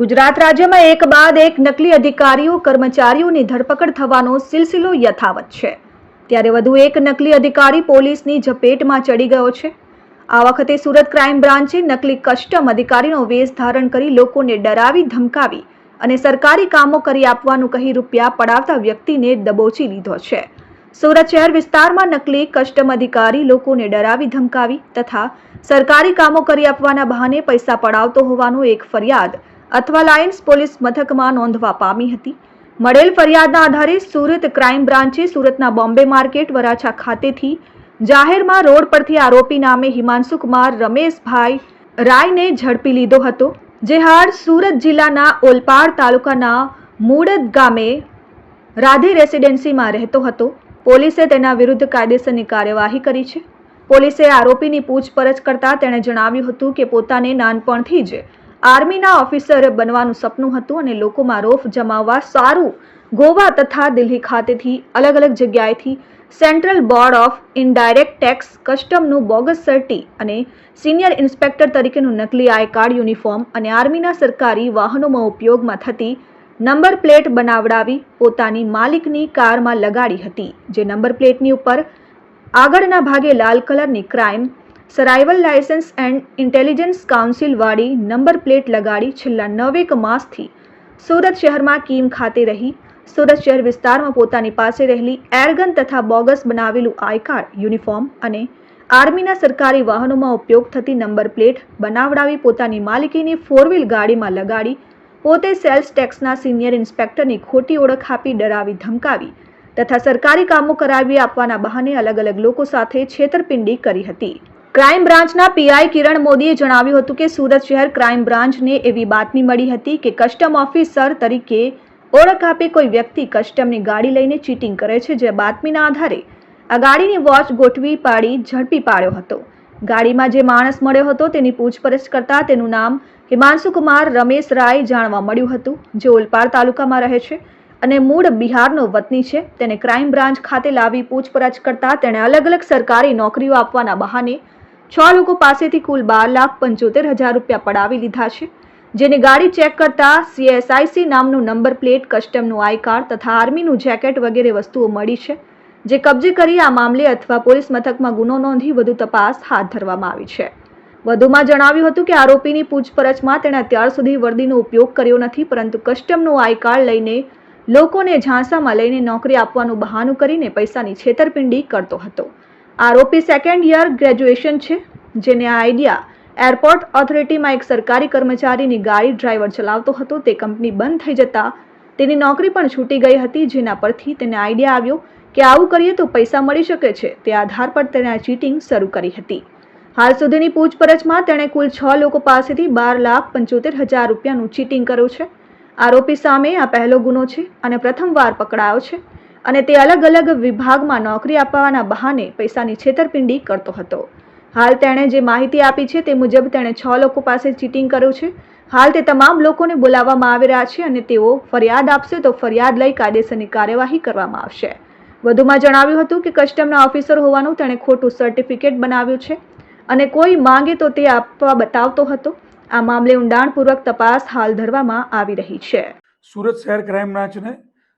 ગુજરાત રાજ્યમાં એક બાદ એક નકલી અધિકારીઓ, કર્મચારીઓની ધરપકડ થવાનો સિલસિલો યથાવત છે. ત્યારે વધુ એક નકલી અધિકારી પોલીસની ઝપેટમાં ચડી ગયો છે. આ વખતે સુરત ક્રાઇમ બ્રાન્ચે નકલી કસ્ટમ અધિકારીનો વેશ ધારણ કરી લોકોને ડરાવી, ધમકાવી અને સરકારી કામો કરી આપવાનું કહી રૂપિયા પડાવતા વ્યક્તિને દબોચી લીધો છે. સુરત શહેર વિસ્તારમાં નકલી કસ્ટમ અધિકારી લોકોને ડરાવી, ધમકાવી તથા સરકારી કામો કરી આપવાના બહાને પૈસા પડાવતો હોવાનો એક ફરિયાદ અથવા લાયન્સ પોલીસ મથકમાં નોંધવા પામી હતી. મળેલ ફરિયાદના આધારે સુરત ક્રાઇમ બ્રાન્ચે સુરતના બોમ્બે માર્કેટ વરાછા ખાતેથી જાહેરમાં રોડ પરથી આરોપી નામે હિમાંશુ કુમાર, રમેશભાઈ રાયને ઝડપી લીધો હતો. જે હાલ સુરત જિલ્લાના ઓલપાડ તાલુકાના મૂળદ ગામે રાધે રેસિડેન્સીમાં રહેતો હતો. પોલીસે તેના વિરુદ્ધ કાયદેસરની કાર્યવાહી કરી છે. પોલીસે આરોપીની પૂછપરછ કરતા તેણે જણાવ્યું હતું કે પોતાને નાનપણથી જ આર્મીના ઓફિસર બનવાનું સપનું હતું અને લોકોમાં રોફ જમાવવા સારું ગોવા તથા દિલ્હી ખાતેથી અલગ અલગ જગ્યાએથી central board of indirect tax કસ્ટમનું bogus સર્ટી અને સિનિયર ઇન્સ્પેક્ટર તરીકેનું નકલી આઈ કાર્ડ યુનિફોર્મ અને આર્મીના સરકારી વાહનોમાં ઉપયોગમાં થતી નંબર પ્લેટ બનાવડાવી પોતાની માલિકની કારમાં લગાડી હતી. જે નંબર પ્લેટની ઉપર આગળના ભાગે લાલ કલરની crime surveillance licence and intelligence council વાળી નંબર પ્લેટ લગાડી છેલ્લા નવેક માસથી સુરત શહેરમાં કીમ ખાતે રહી. સુરત શહેર વિસ્તારમાં પોતાની પાસે રહેલી એરગન તથા બોગસ બનાવેલું આઈ કાર્ડ યુનિફોર્મ અને આર્મીના સરકારી વાહનોમાં ઉપયોગ થતી નંબર પ્લેટ બનાવડાવી પોતાની માલિકીની ફોર ગાડીમાં લગાડી પોતે સેલ્સ ટેક્સના સિનિયર ઇન્સ્પેક્ટરની ખોટી ઓળખ આપી ડરાવી ધમકાવી તથા સરકારી કામો કરાવી આપવાના બહાને અલગ અલગ લોકો સાથે છેતરપિંડી કરી હતી. ક્રાઇમ બ્રાન્ચના પીઆઈ કિરણ મોદીએ જણાવ્યું હતું કે સુરત શહેર ક્રાઇમ બ્રાન્ચને એવી બાતમી મળી હતી કે કસ્ટમ ઓફિસર તરીકે ઓળખ આપી કોઈ વ્યક્તિ કસ્ટમની ગાડી લઈને ચીટિંગ કરે છે જે બાતમીના આધારે આ ગાડીની વોચ ગોઠવી પાડી, ઝડપી પાડ્યો હતો. ગાડીમાં જે માણસ મળ્યો હતો તેની પૂછપરછ કરતા તેનું નામ હિમાંશુ કુમાર, રમેશ રાય જાણવા મળ્યું હતું, જે ઓલપાડ તાલુકામાં રહે છે અને મૂળ બિહારનો વતની છે. તેને ક્રાઇમ બ્રાન્ચ ખાતે લાવી પૂછપરછ કરતા તેણે અલગ અલગ સરકારી નોકરીઓ આપવાના બહાને છ લોકો પાસેથી કુલ બાર લાખ પંચોતેર હજાર રૂપિયા પડાવી લીધા છે, જેને ગાડી ચેક કરતા સીએસઆઈસી નામનું નંબર પ્લેટ, કસ્ટમનું આઈ કાર્ડ તથા આર્મીનું જેકેટ વગેરે વસ્તુઓ મળી છે, જે કબજે કરી આ મામલે અથવા પોલીસ મથકમાં ગુનો નોંધી વધુ તપાસ હાથ ધરવામાં આવી છે. વધુમાં જણાવ્યું હતું કે આરોપીની પૂછપરછમાં તેણે અત્યાર સુધી વર્દીનો ઉપયોગ કર્યો નથી, પરંતુ કસ્ટમનું આઈ કાર્ડ લઈને લોકોને ઝાંસામાં લઈને નોકરી આપવાનું બહાનું કરીને પૈસાની છેતરપિંડી કરતો હતો. આરોપી સેકન્ડ યર ગ્રેજ્યુએશન છે, જેને આ આઈડિયા એરપોર્ટ ઓથોરિટીમાં એક સરકારી કર્મચારીની ગાડી ડ્રાઈવર ચલાવતો હતો. તે કંપની બંધ થઈ જતા તેની નોકરી પણ છૂટી ગઈ હતી, જેના પરથી તેને આઈડિયા આવ્યો કે આવું કરીએ તો પૈસા મળી શકે છે. તે આધાર પર તેણે આ ચીટિંગ શરૂ કરી હતી. હાલ સુધીની પૂછપરછમાં તેણે કુલ છ લોકો પાસેથી બાર લાખ પંચોતેર હજાર રૂપિયાનું ચીટિંગ કર્યું છે. આરોપી સામે આ પહેલો ગુનો છે અને પ્રથમવાર પકડાયો છે. અને તે અલગ અલગ વિભાગમાં નોકરી આપવાના બહાને પૈસાની છેતરપિંડી કરતો હતો. હાલ તેણે જે માહિતી આપી છે તે મુજબ તેણે છ લોકો પાસે ચીટિંગ કર્યું છે. હાલ તે તમામ લોકોને બોલાવવામાં આવી રહ્યા છે અને તેઓ ફરિયાદ આપશે તો ફરિયાદ લઈ કાયદેસરની કાર્યવાહી કરવામાં આવશે. વધુમાં જણાવ્યું હતું કે કસ્ટમના ઓફિસર હોવાનું તેણે ખોટું સર્ટિફિકેટ બનાવ્યું છે અને કોઈ માંગે તો તે આપવા બતાવતો હતો. આ મામલે ઊંડાણપૂર્વક તપાસ હાલ ધરવામાં આવી રહી છે. સુરત શહેર ક્રાઇમ બ્રાન્ચને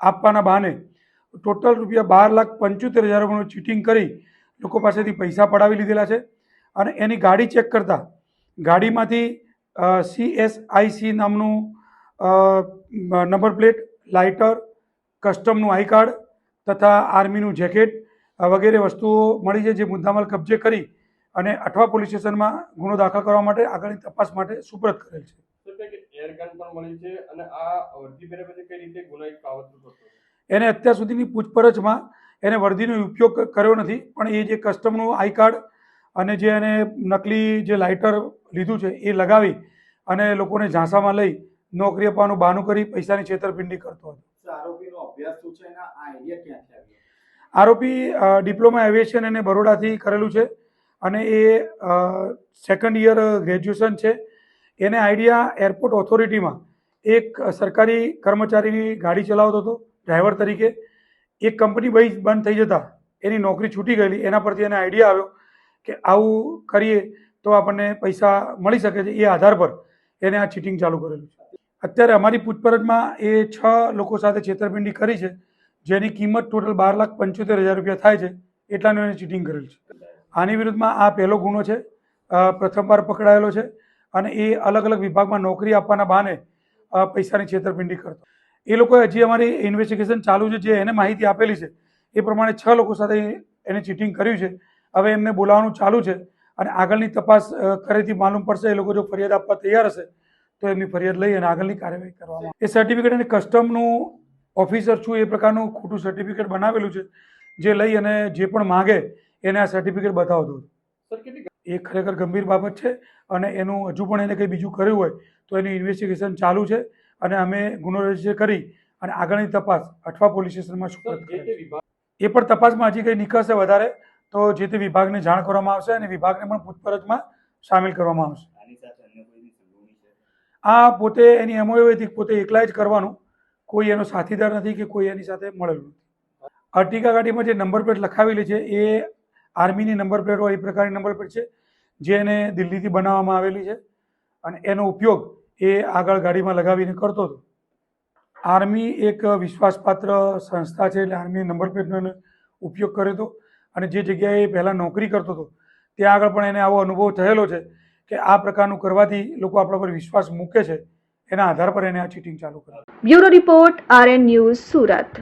આપવાના બહાને ટોટલ રૂપિયા બાર લાખ પંચોતેર હજાર રૂપિયાનું ચીટિંગ કરી લોકો પાસેથી પૈસા પડાવી લીધેલા છે અને એની ગાડી ચેક કરતાં ગાડીમાંથી સીએસઆઈસી નામનું નંબર પ્લેટ લાઇટર કસ્ટમનું આઈ કાર્ડ તથા આર્મીનું જેકેટ વગેરે વસ્તુઓ મળી છે જે મુદ્દામાલ કબજે કરી અને અઠવા પોલીસ સ્ટેશનમાં ગુનો દાખલ કરવા માટે આગળની તપાસ માટે સુપ્રત કરેલ છે. તો કંઈક એર ગન પણ મળી છે અને આ વર્દી પહેર્યા પછી કઈ રીતે ગુનાહિત કાવતરું કરતો એને અત્યાર સુધીની પૂછપરછમાં એને વર્દીનો ઉપયોગ કર્યો નથી પણ એ જે કસ્ટમનું આઈ કાર્ડ અને જે એને નકલી જે લાઇટર લીધું છે એ લગાવી અને લોકોને ઝાંસામાં લઈ નોકરી આપવાનું બહાનું કરી પૈસાની છેતરપિંડી કરતો હતો. આરોપીનો અભ્યાસ શું છે એના આઈડિયા ક્યાંથી આવ્યો આરોપી ડિપ્લોમા એવિએશન એને બરોડાથી કરેલું છે અને એ સેકન્ડ યર ગ્રેજ્યુએશન છે. એને આઈડિયા એરપોર્ટ ઓથોરિટીમાં એક સરકારી કર્મચારીની ગાડી ચલાવતો હતો, ડ્રાઈવર તરીકે. એક કંપની બઈ બંધ થઈ જતાં એની નોકરી છૂટી ગયેલી. એના પરથી એને આઈડિયા આવ્યો કે આવું કરીએ તો આપણને પૈસા મળી શકે છે એ આધાર પર એને આ ચીટિંગ ચાલુ કરેલું છે. અત્યારે અમારી પૂછપરછમાં એ છ લોકો સાથે છેતરપિંડી કરી છે, જેની કિંમત ટોટલ બાર લાખ પંચોતેર હજાર રૂપિયા થાય છે એટલાનું એને ચીટિંગ કરેલ છે. આની વિરુદ્ધમાં આ પહેલો ગુનો છે. પ્રથમવાર પકડાયેલો છે. અને એ અલગ અલગ વિભાગમાં નોકરી આપવાના બહાને પૈસાની છેતરપિંડી કરતો. એ લોકોએ હજી અમારી ઇન્વેસ્ટિગેશન ચાલુ છે, જે એને માહિતી આપેલી છે, એ પ્રમાણે છ લોકો સાથે એને ચીટિંગ કર્યું છે. હવે એમને બોલાવવાનું ચાલુ છે અને આગળની તપાસ કરેથી માલુમ પડશે, એ લોકો જો ફરિયાદ આપવા તૈયાર હશે, તો એમની ફરિયાદ લઈ અને આગળની કાર્યવાહી કરવામાં એ સર્ટિફિકેટ અને કસ્ટમનું ઓફિસર છું, એ પ્રકારનું ખોટું સર્ટિફિકેટ બનાવેલું છે, જે લઈ અને જે પણ માગે, એને આ સર્ટિફિકેટ બતાવતો હતો. એ ખરેખર ગંભીર બાબત છે અને એનું હજુ પણ એને કંઈ બીજું કર્યું હોય તો એનું ઇન્વેસ્ટિગેશન ચાલુ છે અને અમે ગુનો રજિસ્ટર કરી અને આગળની તપાસ અઠવા પોલીસ સ્ટેશનમાં સુપરત કરી એ પણ તપાસમાં હજી કંઈ નીકળશે વધારે તો જે તે વિભાગને જાણ કરવામાં આવશે અને વિભાગને પણ પૂછપરછમાં સામેલ કરવામાં આવશે. આ પોતે એની એમઓ હતી પોતે એકલા જ કરવાનું. કોઈ એનો સાથીદાર નથી કે કોઈ એની સાથે મળેલું નથી. અર્ટિકા ગાડીમાં જે નંબર પ્લેટ લખાવેલી છે એ આર્મીની નંબર પ્લેટ હોય એ પ્રકારની નંબર પ્લેટ છે. જે એને દિલ્હીથી બનાવવામાં આવેલી છે અને એનો ઉપયોગ એ આગળ ગાડીમાં લગાવીને કરતો હતો. આર્મી એક વિશ્વાસપાત્ર સંસ્થા છે એટલે આર્મી નંબર પ્લેટનો ઉપયોગ કર્યો હતો અને જે જગ્યાએ પહેલાં નોકરી કરતો હતો, ત્યાં આગળ પણ એને આવો અનુભવ થયેલો છે કે આ પ્રકારનું કરવાથી લોકો આપણા પર વિશ્વાસ મૂકે છે, એના આધાર પર એને આ ચીટિંગ ચાલુ કરે bureau report RN news Surat.